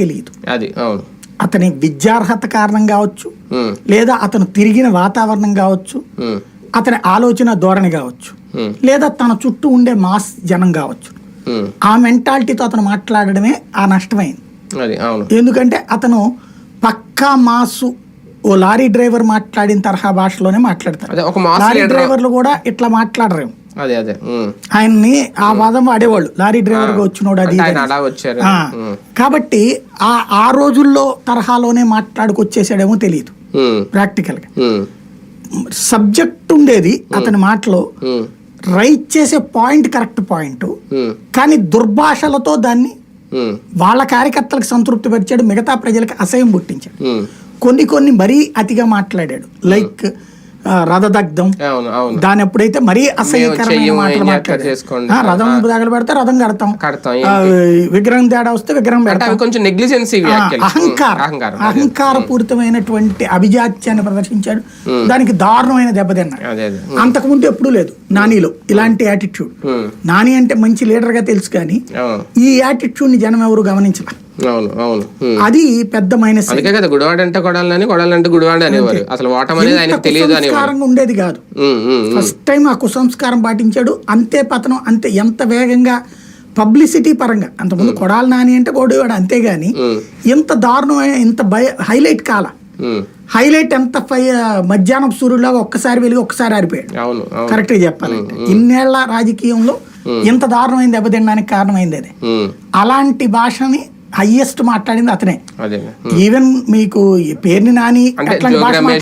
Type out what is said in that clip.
తెలియదు. అది అవును. అతని విద్యార్హత కారణం కావచ్చు లేదా అతను తిరిగిన వాతావరణం కావచ్చు అతని ఆలోచన ధోరణి కావచ్చు లేదా తన చుట్టూ ఉండే మాస్ జనం కావచ్చు. ఆ మెంటాలిటీతో అతను మాట్లాడడమే ఆ నష్టమైంది. ఎందుకంటే అతను పక్కా మాసు ఓ లారీ డ్రైవర్ మాట్లాడిన తరహా భాషలోనే మాట్లాడతారు లారీ డ్రైవర్లు కూడా ఇట్లా మాట్లాడరేమో. అదే అదే. ఆయన్ని ఆ వాదం వాడేవాళ్ళు. లారీ డ్రైవర్గా వచ్చినోడు అది వచ్చారు. కాబట్టి ఆ ఆ రోజుల్లో తరహాలోనే మాట్లాడుకొచ్చేసాడేమో తెలియదు ప్రాక్టికల్గా సబ్జెక్ట్ ఉండేది అతని మాటలో రైట్ చేసే పాయింట్ కరెక్ట్ పాయింట్ కానీ దుర్భాషలతో దాన్ని వాళ్ళ కార్యకర్తలకు సంతృప్తి పరిచాడు మిగతా ప్రజలకు అసహ్యం పుట్టించాడు. కొన్ని కొన్ని మరీ అతిగా మాట్లాడాడు. లైక్ రథదగ్ధం. దాని ఎప్పుడైతే మరీ అసహ్యకరమైన మాటలు రథం తగలు పెడితే రథం కడతాం. విగ్రహం తేడా వస్తే విగ్రహం పెడతాం. కొంచెం నెగ్లిజెన్సీ అహంకారం. అహంకారం అహంకారపూరితమైనటువంటి అభిజాత్యాన్ని ప్రదర్శించాడు. దానికి దారుణమైన దెబ్బతిన్నాడు అంతకుముందు ఎప్పుడూ లేదు నానిలో ఇలాంటి యాటిట్యూడ్ నాని అంటే మంచి లీడర్గా తెలుసు కానీ ఈ యాటిట్యూడ్ని జనం ఎవరు గమనించాల? అవును అవును. అది పెద్ద మైనస్ అందుకే కదా గుడివాడ అంటే కొడాలని కొడాలంటే గుడివాడ అనేవారు. అసలు ఓటం అనేది ఆయనకు తెలియదు అనేవారు. ఉండేది కాదు. ఫస్ట్ టైం ఆ కుసంస్కారం పాటించాడు. అంతే పతనం అంతే ఎంత వేగంగా పబ్లిసిటీ పరంగా. అంతకుముందు కొడాలి నాని అంటే గోడివాడు అంతేగాని ఇంత దారుణమైన ఇంత భయ హైలైట్ కాల. హైలైట్ ఎంత మధ్యాహ్నం సూర్యులాగా ఒక్కసారి వెలిగి ఒక్కసారి ఆరిపోయాడు. కరెక్ట్గా చెప్పాలంటే. ఇన్నేళ్ళ రాజకీయంలో ఇంత దారుణమైన దెబ్బతినడానికి కారణమైంది అదే. అలాంటి భాషని హయ్యెస్ట్ మాట్లాడింది అతనే. ఈవెన్ మీకు పేరుని నాని అట్లాంటి భాష